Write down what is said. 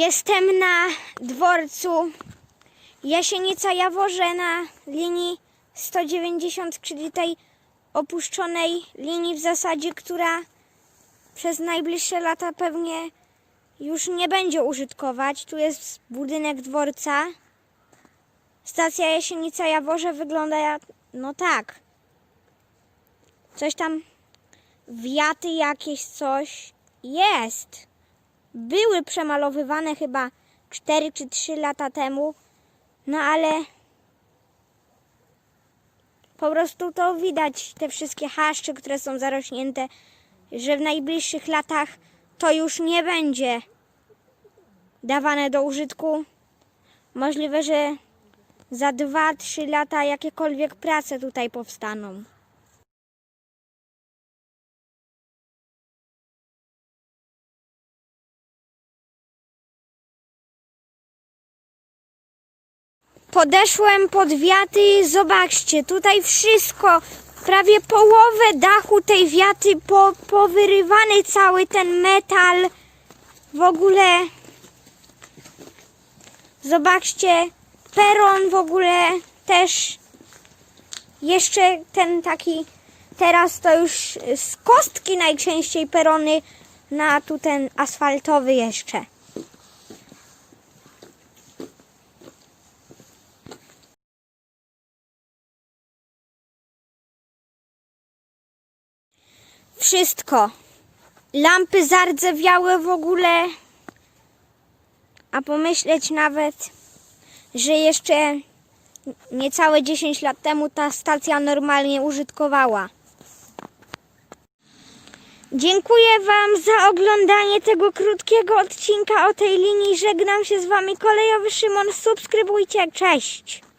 Jestem na dworcu Jasienica Jaworze na linii 190, czyli tej opuszczonej linii w zasadzie, która przez najbliższe lata pewnie już nie będzie użytkować. Tu jest budynek dworca. Stacja Jasienica Jaworze wygląda jak, no tak. Coś tam, wiaty jakieś, coś jest. Były przemalowywane chyba 4 czy 3 lata temu, no ale po prostu to widać, te wszystkie haszcze, które są zarośnięte, że w najbliższych latach to już nie będzie dawane do użytku. Możliwe, że za 2-3 lata jakiekolwiek prace tutaj powstaną. Podeszłem pod wiaty, zobaczcie, tutaj wszystko, prawie połowę dachu tej wiaty po, powyrywany cały ten metal. W ogóle, zobaczcie, peron w ogóle też, jeszcze ten taki, teraz to już z kostki najczęściej perony na tu ten asfaltowy jeszcze. Wszystko. Lampy zardzewiałe w ogóle. A pomyśleć nawet, że jeszcze niecałe 10 lat temu ta stacja normalnie użytkowała. Dziękuję Wam za oglądanie tego krótkiego odcinka o tej linii. Żegnam się z Wami kolejowy Szymon. Subskrybujcie. Cześć!